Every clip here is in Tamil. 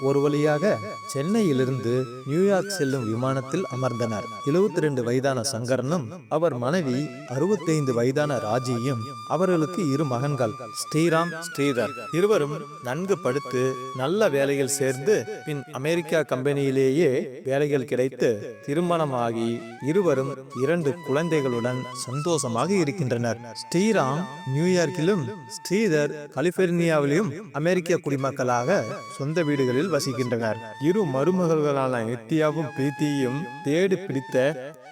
ஒரு வழியாக சென்னையிலிருந்து நியூயார்க் செல்லும் விமானத்தில் அமர்ந்தனர். எழுபத்தி ரெண்டு வயதான சங்கரனும் அவர் மனைவி அறுபத்தைந்து வயதான ராஜியும் அவர்களுக்கு இரு மகன்கள் ஸ்ரீராம் ஸ்ரீதர். இருவரும் நன்கு படுத்து நல்ல வேலையில் சேர்ந்து பின் அமெரிக்கா கம்பெனியிலேயே வேலைகள் கிடைத்து திருமணமாகி இருவரும் இரண்டு குழந்தைகளுடன் சந்தோஷமாக இருக்கின்றனர். ஸ்ரீராம் நியூயார்க்கிலும் ஸ்ரீதர் கலிபோர்னியாவிலும் அமெரிக்க குடிமக்களாக சொந்த வீடுகளில் வசிக்கின்றனர். இரு மருமகள்களான நித்யாவும் பிரீத்தியும் தேடி பிடித்த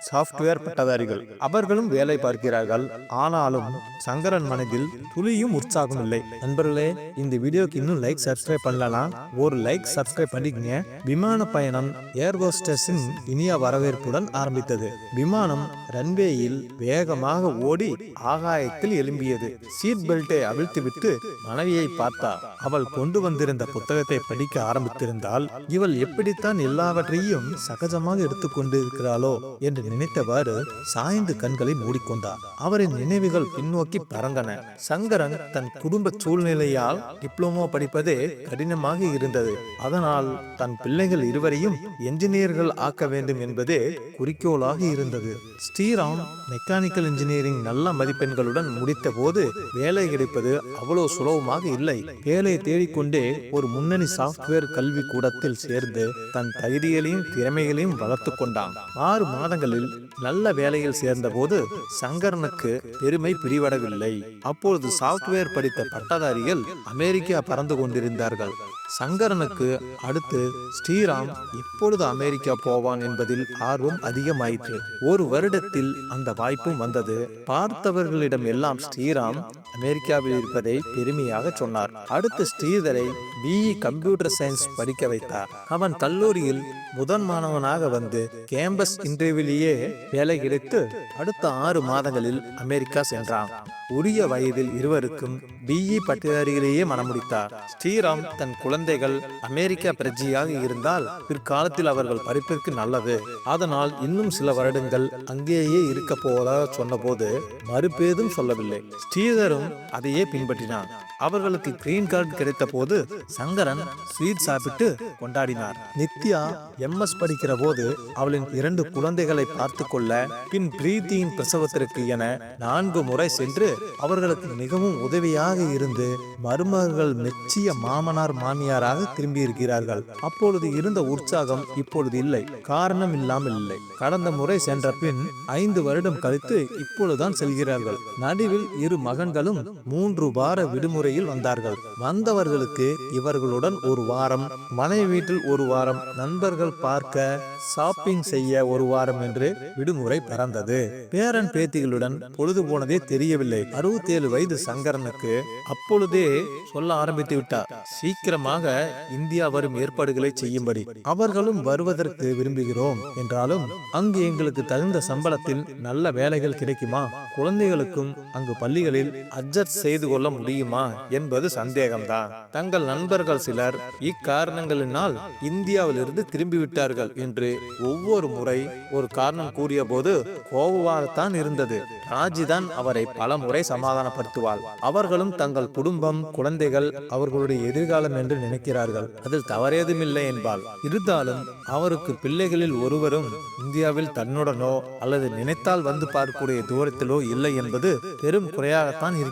சாஃப்ட்வேர் பட்டதாரிகள். அவர்களும் வேலை பார்க்கிறார்கள். ஆனாலும் சங்கரன் மனதில் துளியும் உற்சாகம் இல்லை. நண்பர்களே இந்த வீடியோக்கு இன்னும் லைக் சப்ஸ்கிரைப் பண்ணலனா ஒரு லைக் சப்ஸ்கிரைப் பண்ணிக்கங்க. விமான பயணம் ஏர் ஹோஸ்டஸின் இனிய வரவேற்புடன் ஆரம்பித்தது. விமானம் ரன்வேயில் வேகமாக ஓடி ஆகாயத்தில் எழும்பியது. சீட் பெல்ட்டை அவிழ்த்துவிட்டு மனைவியை பார்த்தா அவள் கொண்டு வந்திருந்த புத்தகத்தை படிக்க ஆரம்பித்திருந்தால் இவள் எப்படித்தான் எல்லாவற்றையும் சகஜமாக எடுத்துக்கொண்டு இருக்கிறாளோ என்று நினைத்தவாறு சாய்ந்து கண்களை மூடிக்கொண்டார் அவரின் நினைவுகள் பின்னோக்கி பறந்தன. சங்கரன் தன் குடும்ப சூழ்நிலையால் டிப்ளமோ படிப்பதே கடினமாக இருந்தது. அதனால் தன் பிள்ளைகள் இருவரையும் என்ஜினியர்கள் ஆக்க வேண்டும் என்பதே குறிக்கோளாக இருந்தது. ஸ்ரீராம் மெக்கானிக்கல் இன்ஜினியரிங் நல்ல மதிப்பெண்களுடன் முடித்த போது வேலை கிடைப்பது அவ்வளவு சுலபமாக இல்லை. வேலை தேடிக்கொண்டே ஒரு முன்னணி சாஃப்ட்வேர் கல்வி கூடத்தில் சேர்ந்து தன் தைரியலையும் திறமைகளையும் வளர்த்து கொண்டான். ஆறு மாதங்களில் நல்ல வேலையில் சேர்ந்தபோது சங்கரனுக்கு பெருமை பிரிவடவில்லை அப்பொழுது சாஃப்ட்வேர் படித்த பட்டதாரிகள் அமெரிக்கா பறந்து கொண்டிருந்தார்கள். சங்கரனுக்கு அடுத்து ஸ்ரீராம் எப்பொழுது அமெரிக்கா போவான் என்பதில் ஆர்வம் அதிகமாயிற்று. ஒரு வருடத்தில் அந்த வாய்ப்பும் வந்தது. பார்த்தவர்களிடம் எல்லாம் ஸ்ரீராம் அமெரிக்காவில் இருப்பதை பெருமையாக சொன்னார். அடுத்து ஸ்ரீதரை பிஇ கம்ப்யூட்டர் சயின்ஸ் படிக்க வைத்தார். அவன் கல்லூரியில் முதன் மாணவனாக வந்து கேம்பஸ் இன்டர்வியூலேயே வேலை கிடைத்து அடுத்த ஆறு மாதங்களில் அமெரிக்கா சென்றான். உரிய வயதில் இருவருக்கும் பிஇ பட்டதாரிகளையே மணமுடித்தார். ஸ்ரீராம் தன் குழந்தைகள் அமெரிக்கா பிரஜையாக இருந்தால் பிற்காலத்தில் அவர்கள் படிப்பிற்கு நல்லது. அதனால் இன்னும் சில வருடங்கள் அங்கேயே இருக்க போவதாக சொன்னபோது மறுபேதும் சொல்லவில்லை. ஸ்ரீதரும் அதையே பின்பற்றினான் அவர்களுக்கு கிரீன் கார்டு கிடைத்த போது சங்கரன் ஸ்வீட் சாப்பிட்டு கொண்டாடினார். நித்யா எம்எஸ் படிக்கிற போது அவளின் இரண்டு குழந்தைகளை பார்த்து கொள்ள பின் பிரீத்தியின் பிரசவத்திற்கு என நான்கு முறை சென்று அவர்களுக்கு மிகவும் உதவியாக இருந்து மருமகள் மெச்சிய மாமனார் மாமியாராக திரும்பியிருக்கிறார்கள். அப்பொழுது இருந்த உற்சாகம் இப்பொழுது இல்லை. காரணம் இல்லாமல் இல்லை. கடந்த முறை சென்ற பின் ஐந்து வருடம் கழித்து இப்பொழுதுதான் செல்கிறார்கள். நடுவில் இரு மகன்களும் மூன்று வார விடுமுறையில் வந்தார்கள். வந்தவர்களுக்கு இவர்களுடன் ஒரு வாரம் மனைவி வீட்டில் ஒரு வாரம் நண்பர்கள் பார்க்க ஷாப்பிங் செய்ய ஒரு வாரம் என்று விடுமுறை பறந்தது. பேரன் பேத்திகளுடன் பொழுது போனதே தெரியவில்லை. அறுபத்தி ஏழு வயது சங்கரனுக்கு அப்பொழுதே சொல்ல ஆரம்பித்து விட்டார். சீக்கிரமாக இந்தியா வரும் ஏற்பாடுகளை செய்யும்படி. அவர்களும் வருவதற்கு விரும்புகிறோம் என்றாலும் அங்கு எங்களுக்கு தகுந்த சம்பளத்தில் நல்ல வேலைகள் கிடைக்குமா? குழந்தைகளுக்கும் அங்கு பள்ளிகளில் அட்ஜஸ்ட் செய்து கொள்ள முடியுமா என்பது சந்தேகம்தான் தங்கள் நண்பர்கள் சிலர் இக்காரணங்களினால் இந்தியாவிலிருந்து திரும்பிவிட்டார்கள் என்று ஒவ்வொரு முறை ஒரு காரணம் கூறிய போது கோபமாகத்தான் இருந்தது. ராஜிதான் அவரை பல முறை சமாதானப்படுத்துவாள். அவர்களும் தங்கள் குடும்பம் குழந்தைகள் அவர்களுடைய எதிர்காலம் என்று நினைக்கிறார்கள். அதில் தவறேதுமில்லை என்பாள். இருந்தாலும் அவருக்கு பிள்ளைகளில் ஒருவரும் இந்தியாவில் தன்னுடனோ அல்லது நினைத்தால் வந்து பார்க்கக்கூடிய தூரத்திலோ இல்லை என்பது பெரும் குறையாகத்தான் இருக்கிறது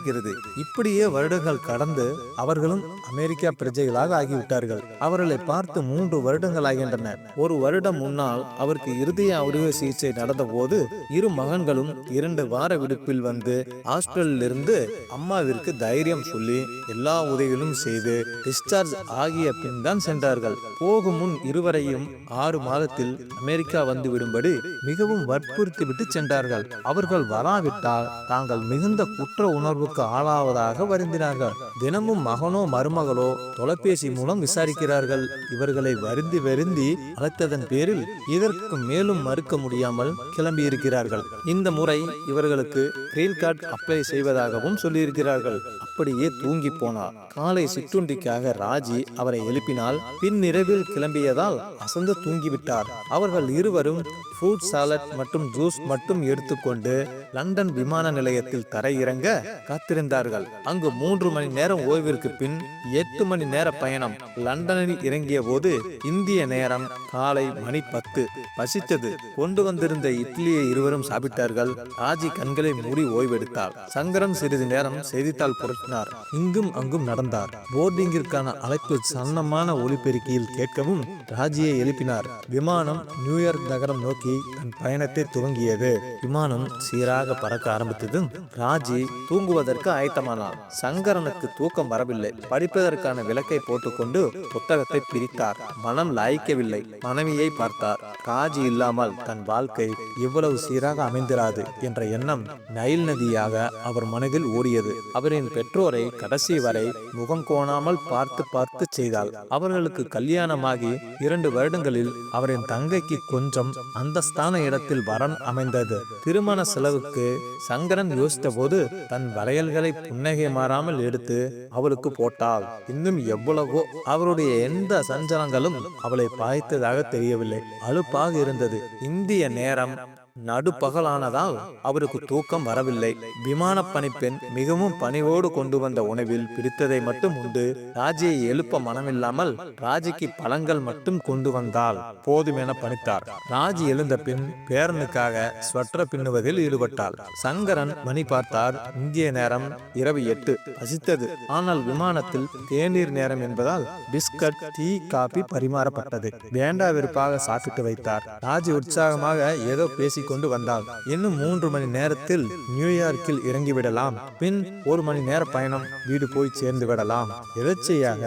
இப்படியே வருடங்கள் கடந்து அவர்களும் அமெரிக்கா பிரஜைகளாக ஆகிவிட்டார்கள். அவர்களை பார்த்து மூன்று வருடங்கள் ஆகின்றன. ஒரு வருடம் முன்னால் அவருக்கு இருதய அறுவை சிகிச்சை நடந்த போது இரு மகன்களும் இரண்டு வார விடுப்பில் வந்து ஹாஸ்பிட்டலில் இருந்து அம்மாவிற்கு தைரியம் சொல்லி எல்லா உதவிகளும் செய்து டிஸ்சார்ஜ் ஆகிய பின் தான் சென்றார்கள். போகும் முன் இருவரையும் ஆறு மாதத்தில் அமெரிக்கா வந்து விடும்படி மிகவும் வற்புறுத்தி விட்டு சென்றார்கள். அவர்கள் வராவிட்டால் தாங்கள் மிகுந்த குற்ற உணர்வு உணர்வுக்கு ஆளாவதாக வருந்தினார்கள். தினமும் மகனோ மருமகளோ தொலைபேசி மூலம் விசாரிக்கிறார்கள். இவர்களை வருந்தி வருந்தி அழைத்ததன் பேரில் இதற்கு மேலும் மறுக்க முடியாமல் கிளம்பி இருக்கிறார்கள் இந்த முறை இவர்களுக்கு கிரீன் கார்டு அப்ளை செய்வதாகவும் சொல்லியிருக்கிறார்கள். அப்படியே தூங்கி போனார். காலை சிற்றுண்டிக்காக ராஜி அவரை எழுப்பினால் பின்னிரவில் கிளம்பியதால் அசந்து தூங்கிவிட்டார். அவர்கள் இருவரும் ஃப்ரூட் சாலட் மற்றும் ஜூஸ் மட்டும் எடுத்துக்கொண்டு லண்டன் விமான நிலையத்தில் தரையிறங்க காத்திருந்தார்கள். அங்கு மூன்று மணி நேரம் ஓய்விற்கு பின் எட்டு மணி நேர பயணம். லண்டனில் இறங்கிய போது இந்திய நேரம் காலை மணி பத்து. பசித்தது. கொண்டு வந்திருந்த இட்லியை இருவரும் சாப்பிட்டார்கள். ராஜி கண்களை மூடி ஓய்வெடுத்தார் சங்கரன் சிறிது நேரம் செய்தித்தாள் புரட்டினார். இங்கும் அங்கும் நடந்தார். போர்டிங்கிற்கான அழைப்பு சன்னமான ஒலிபெருக்கியில் கேட்கவும் ராஜியை எழுப்பினார். விமானம் நியூயார்க் நகரம் நோக்கி தன் பயணத்தை துவங்கியது. விமானம் சீராக பறக்க ஆரம்பித்ததும் ராஜி எழுதுவதற்கு ஆயத்தமானார் சங்கரனுக்கு தூக்கம் வரவில்லை. படிப்பதற்கான விளக்கை போட்டுக்கொண்டு புத்தகத்தை பிரித்தார். மனம் லாய்க்கவில்லை. மனைவியை பார்த்தார். காஜி இல்லாமல் தன் வாழ்க்கை இவ்வளவு சீராக அமைந்திராது என்ற எண்ணம் நைல் நதியாக அவர் மனதில் ஓடியது. அவரின் பெற்றோரை கடைசி வரை முகம் கோணாமல் பார்த்து பார்த்து செய்தாள். அவர்களுக்கு கல்யாணமாகி இரண்டு வருடங்களில் அவரின் தங்கைக்கு கொஞ்சம் அந்தஸ்தான இடத்தில் வரன் அமைந்தது. திருமண செலவுக்கு சங்கரன் யோசித்த போது தன் வளையல்களை புன்னகை மாறாமல் எடுத்து அவளுக்கு போட்டாள். இன்னும் எவ்வளவோ அவருடைய எந்த சஞ்சலங்களும் அவளை பாய்த்ததாக தெரியவில்லை. அலுப்பாக இருந்தது. இந்திய நேரம் நடுப்பகலானதால் அவருக்கு தூக்கம் வரவில்லை. விமான பணிப்பெண் மிகவும் பணிவோடு கொண்டு வந்த உணவில் பிடித்ததை மட்டும் உண்டு. ராஜியை எழுப்ப மனமில்லாமல் ராஜிக்கு பழங்கள் மட்டும் கொண்டு வந்தால் போதும் என பணித்தார். ராஜி எழுந்த பின் பேரனுக்காக ஸ்வெட்டர் பின்னுவதில் ஈடுபட்டாள். சங்கரன் மணி பார்த்தார். இந்திய நேரம் இரவு எட்டு. பசித்தது. ஆனால் விமானத்தில் தேநீர் நேரம் என்பதால் பிஸ்கட் டீ காபி பரிமாறப்பட்டது. வேண்டா வெறுப்பாக சாப்பிட்டு வைத்தார். ராஜி உற்சாகமாக ஏதோ பேசிக் கொண்டு வந்தாள். இன்னும் மூன்று மணி நேரத்தில் நியூயார்க்கில் இறங்கிவிடலாம் பின் ஒரு மணி நேர பயணம் வீடு போய் சேர்ந்து விடலாம். எதர்ச்சையாக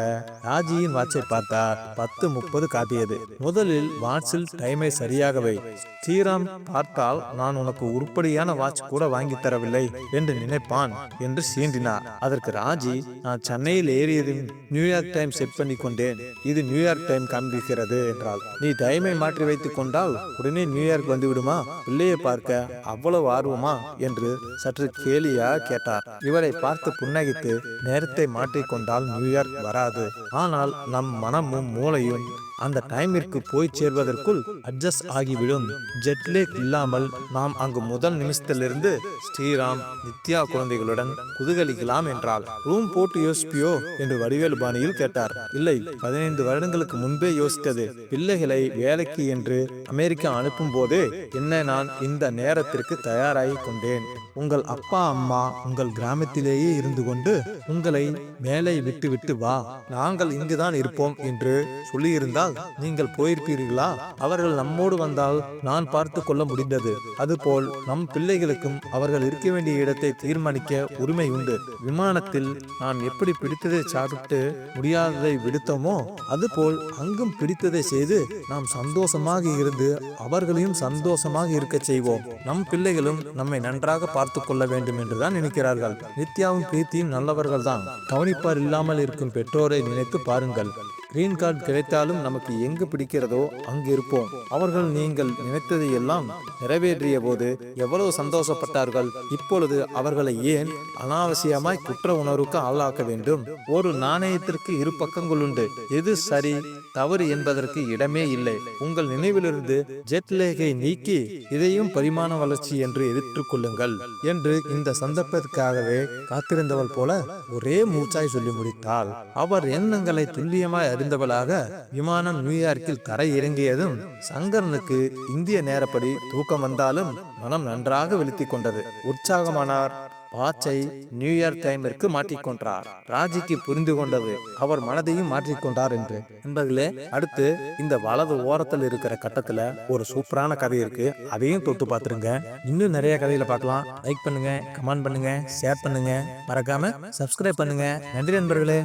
ராஜியின் வாட்சை பார்த்தார். பத்து முப்பது காட்டியது. முதலில் வாட்சில் டைமை சரியாக வை. ஸ்ரீராம் பார்த்தால் நான் உனக்கு உருப்படியான வாட்ச் கூட வாங்கி தரவில்லை என்று நினைப்பான் என்று சீண்டினார். அதற்கு ராஜி நான் சென்னையில் ஏறியதும் நியூயார்க் டைம் செட் பண்ணி கொண்டேன். இது நியூயார்க் டைம் காண்பிக்கிறது என்றால் நீ டைமை மாற்றி வைத்துக் கொண்டால் உடனே நியூயார்க் வந்து விடுமா? பிள்ளையை பார்க்க அவ்வளவு ஆர்வமா என்று சற்று கேலியா கேட்டார். இவரை பார்த்து புன்னகித்து நேரத்தை மாற்றிக்கொண்டால் நியூயார்க் வராது. ஆனால் நம் மனமும் மூளையும் அந்த டைமிற்கு போய் சேர்வதற்குள் அட்ஜஸ்ட் ஆகிவிடும். ஜெட்லேக் இல்லாமல் நாம் அங்கு முதல் நிமிஷத்திலிருந்து ஸ்ரீராம் நித்யா குழந்தைகளுடன் குதூகலிக்கலாம் என்றால் ரூம் போட்டு யோசிப்பியோ? என்று வடிவேலு பாணியில் கேட்டார். இல்லை பதினைந்து வருடங்களுக்கு முன்பே யோசித்தது. பிள்ளைகளை வேலைக்கு என்று அமெரிக்கா அனுப்பும் போதே என்ன நான் இந்த நேரத்திற்கு தயாராகி கொண்டேன். உங்கள் அப்பா அம்மா உங்கள் கிராமத்திலேயே இருந்து கொண்டு உங்களை வேலை விட்டு விட்டு வா. நாங்கள் இங்குதான் இருப்போம் என்று சொல்லியிருந்தால் நீங்கள் போயிருப்பீர்களா அவர்கள் நம்மோடு வந்தால் நான் பார்த்து கொள்ள முடிந்தது. அதுபோல் நம் பிள்ளைகளுக்கும் அவர்கள் இருக்க வேண்டிய இடத்தை தீர்மானிக்க உரிமை உண்டு விமானத்தில் நாம் எப்படி பிடித்ததை சாப்பிட்டு முடியாததை விடுத்தோமோ அதுபோல் அங்கும் பிடித்ததை செய்து நாம் சந்தோஷமாக இருந்து அவர்களையும் சந்தோஷமாக இருக்க செய்வோம். நம் பிள்ளைகளும் நம்மை நன்றாக பார்த்து கொள்ள வேண்டும் என்றுதான் நினைக்கிறார்கள். நித்யாவும் பிரீத்தியும் நல்லவர்கள்தான். கவனிப்பார் இல்லாமல் இருக்கும் பெற்றோரை நினைத்து பாருங்கள். கிரீன் கார்டு கிடைத்தாலும் நமக்கு எங்கு பிடிக்கிறதோ அங்கு இருப்போம். அவர்கள் நீங்கள் நினைத்ததை எல்லாம் நிறைவேற்றிய போது எவ்வளவு சந்தோஷப்பட்டார்கள். இப்பொழுது அவர்களை ஏன் அனாவசியமாய் குற்ற உணர்வுக்கு ஆளாக்க வேண்டும்? ஒரு நாணயத்திற்கு இரு பக்கங்கள் உண்டு. எது சரி தவறு என்பதற்கு இடமே இல்லை. உங்கள் நினைவிலிருந்து ஜெட்லேகை நீக்கி இதையும் பரிமாண வளர்ச்சி என்று எதிர்த்து கொள்ளுங்கள் என்று இந்த சந்தர்ப்பத்திற்காகவே காத்திருந்தவள் போல ஒரே மூச்சாய் சொல்லி முடித்தாள். அவர் எண்ணங்களை துல்லியமாய் முடிந்தவளாக விமானம் நியூயார்க்கில் தரை இறங்கியதும் சங்கரனுக்கு இந்திய நேரப்படி தூக்கம் வந்தாலும் மனம் நன்றாக வெளுத்தி கொண்டது. உற்சாகமானார். வாட்சை நியூயார்க் டைமிற்கு மாற்றிக்கொண்டார் ராஜிக்கு புரிந்து கொண்டது. அவர் மனதையும் மாற்றிக்கொண்டார் என்று. நண்பர்களே அடுத்து இந்த வலது ஓரத்தில் இருக்கிற கட்டத்துல ஒரு சூப்பரான கதை இருக்கு. அதையும் தொட்டு பார்த்துருங்க. இன்னும் நிறைய கதையில பார்க்கலாம். லைக் பண்ணுங்க கமெண்ட் பண்ணுங்க ஷேர் பண்ணுங்க. மறக்காம சப்ஸ்கிரைப் பண்ணுங்க. நன்றி நண்பர்களே.